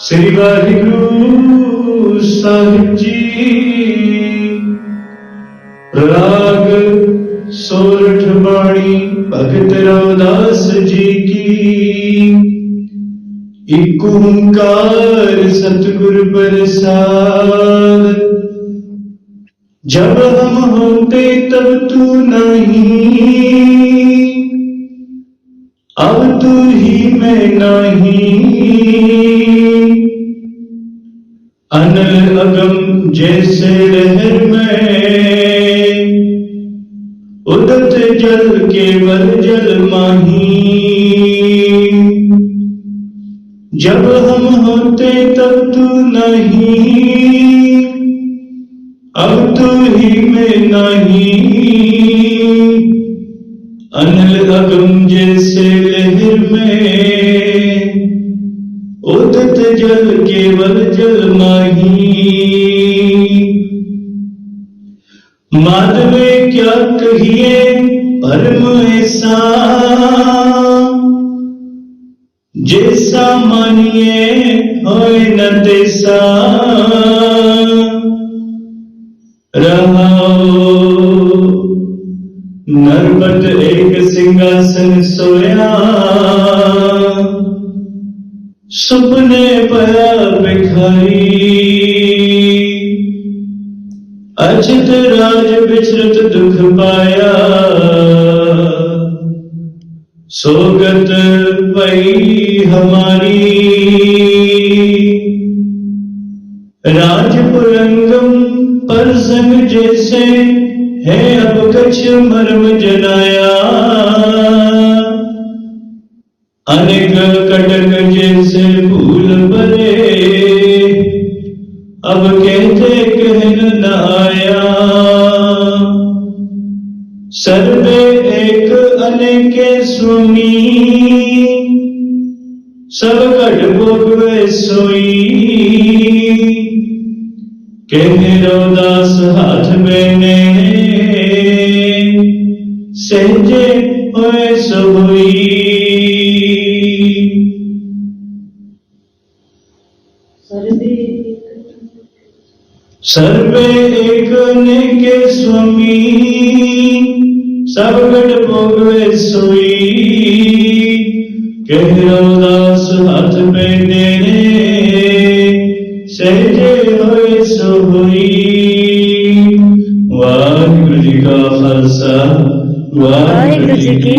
ਸ੍ਰੀ ਵਾਹਿਗੁਰੂ ਸਾਹਿਬ ਜੀ। ਰਾਗ ਸੋਰਠ ਬਾਣੀ ਭਗਤ ਰਾਮਦਾਸ ਜੀ ਕੀ। ਇਕ ਓੰਕਾਰ ਸਤਿਗੁਰ ਪ੍ਰਸਾਦ। ਜਬ ਹਮ ਹੋਤੇ ਤਬ ਤੂ ਨਹੀਂ। ਅਬ ਤੂ ਹੀ ਮੈਂ ਨਹੀਂ। अनल अगम जैसे लहर में, उदत जल केवल जल माही। जब हम होते तब तू नहीं, अब तू ही मैं नहीं। अनल अगम जैसे ਕੇਵਲ ਜਲ ਮਾਹੀ। ਮਾਧਵੇ ਕਿਆ ਕਹੀਏ, ਪਰਮ ਐਸਾ। ਜੈਸਾ ਮਾਨੀਏ, ਹੋਏ ਨ ਤੈਸਾ ਰਹਾਉ ਨਰਬਤ ਏਕ ਸਿੰਘਾਸਨ ਸੋਇਆ। सुपने पया भिखारी अचित राज विचरत दुख पाया। सोगत पई हमारी। राजपुरंगम पर संग जैसे है अब कछ मर्म जनाया। अनेक कटक जैसे भूल भरे अब कहते कहन न आया। सर्वे एक अनेके सुनी। सब घट भोगवे सोई। कहने रवदास हाथ में सहजे होए सोई सर्वे एकने के स्वामी सबगट भोगवे सोई कह रवदास हाथ पे नेरे सहजे होए सोई वाहिगुरु जी का खालसा वाहिगुरु जी की